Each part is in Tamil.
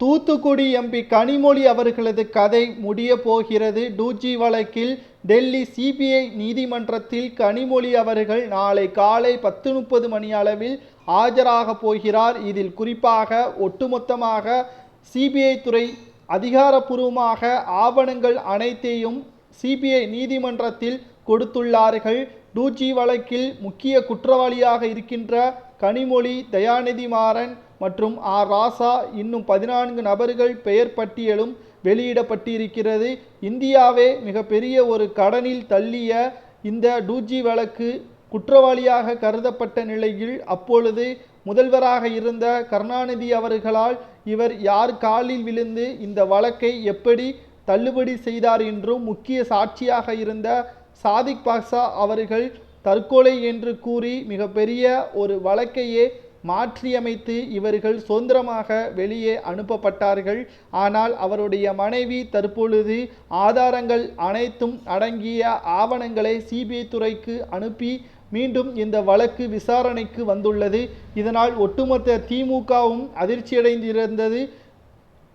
தூத்துக்குடி எம்பி கனிமொழி அவர்களது கதை முடிய போகிறது. டூஜி வழக்கில் டெல்லி சிபிஐ நீதிமன்றத்தில் கனிமொழி அவர்கள் நாளை காலை பத்து முப்பது மணி அளவில் ஆஜராக போகிறார். இதில் குறிப்பாக ஒட்டுமொத்தமாக சிபிஐ துறை அதிகாரப்பூர்வமாக ஆவணங்கள் அனைத்தையும் சிபிஐ நீதிமன்றத்தில் கொடுத்துள்ளார்கள். டூஜி வழக்கில் முக்கிய குற்றவாளியாக இருக்கின்ற கனிமொழி தயாநிதி மாறன் மற்றும் ஆர் ராசா இன்னும் பதினான்கு நபர்கள் பெயர் பட்டியலும் வெளியிடப்பட்டிருக்கிறது. இந்தியாவே மிகப்பெரிய ஒரு கடனில் தள்ளிய இந்த டூஜி வழக்கு குற்றவாளியாக கருதப்பட்ட நிலையில் அப்பொழுது முதல்வராக இருந்த கருணாநிதி அவர்களால் இவர் யார் காலில் விழுந்து இந்த வழக்கை எப்படி தள்ளுபடி செய்தார் என்றும் முக்கிய சாட்சியாக இருந்த சாதிக் பாக்சா அவர்கள் தற்கொலை என்று கூறி மிகப்பெரிய ஒரு வழக்கையே மாற்றியமைத்து இவர்கள் சுதந்திரமாக வெளியே அனுப்பப்பட்டார்கள். ஆனால் அவருடைய மனைவி தற்பொழுது ஆதாரங்கள் அனைத்தும் அடங்கிய ஆவணங்களை சிபிஐ துறைக்கு அனுப்பி மீண்டும் இந்த வழக்கு விசாரணைக்கு வந்துள்ளது. இதனால் ஒட்டுமொத்த திமுகவும் அதிர்ச்சியடைந்திருந்தது.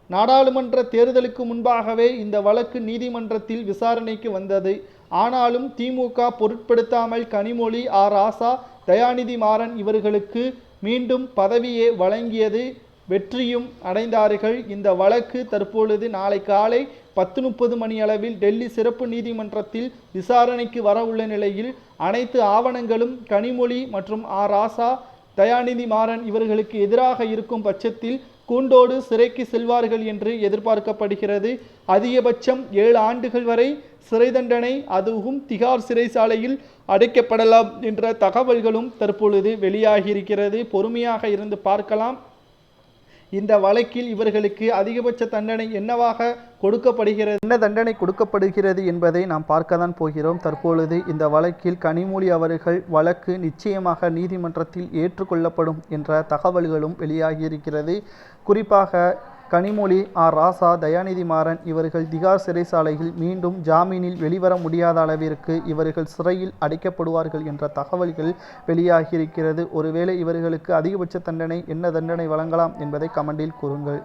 நாடாளுமன்ற தேர்தலுக்கு முன்பாகவே இந்த வழக்கு நீதிமன்றத்தில் விசாரணைக்கு வந்தது. ஆனாலும் திமுக பொருட்படுத்தாமல் கனிமொழி ஆ ராசா தயாநிதி மாறன் இவர்களுக்கு மீண்டும் பதவியை வழங்கியது வெற்றியும் அடைந்தார்கள். இந்த வழக்கு தற்பொழுது நாளை காலை பத்து முப்பது மணி அளவில் டெல்லி சிறப்பு நீதிமன்றத்தில் விசாரணைக்கு வரவுள்ள நிலையில் அனைத்து ஆவணங்களும் கனிமொழி மற்றும் ஆ ராசா தயாநிதி மாறன் இவர்களுக்கு எதிராக இருக்கும் பட்சத்தில் கூண்டோடு சிறைக்கு செல்வார்கள் என்று எதிர்பார்க்கப்படுகிறது. அதிகபட்சம் ஏழு ஆண்டுகள் வரை சிறை தண்டனை அதுவும் திகார் சிறைச்சாலையில் அடைக்கப்படலாம் என்ற தகவல்களும் தற்பொழுது வெளியாகியிருக்கிறது. பொறுமையாக இருந்து பார்க்கலாம். இந்த வழக்கில் இவர்களுக்கு அதிகபட்ச தண்டனை என்னவாக கொடுக்கப்படுகிறது? என்ன தண்டனை கொடுக்கப்படுகிறது என்பதை நாம் பார்க்க தான் போகிறோம். தற்பொழுது இந்த வழக்கில் கனிமொழி அவர்கள் வழக்கு நிச்சயமாக நீதிமன்றத்தில் ஏற்றுக்கொள்ளப்படும் என்ற தகவல்களும் வெளியாகியிருக்கிறது. குறிப்பாக கனிமொழி ஆர். ராசா தயாநிதி மாறன் இவர்கள் திகார் சிறைச்சாலையில் மீண்டும் ஜாமீனில் வெளிவர முடியாத அளவிற்கு இவர்கள் சிறையில் அடைக்கப்படுவார்கள் என்ற தகவல்கள் வெளியாகியிருக்கிறது. ஒருவேளை இவர்களுக்கு அதிகபட்ச தண்டனை என்ன தண்டனை வழங்கலாம் என்பதை கமெண்டில் கூறுங்கள்.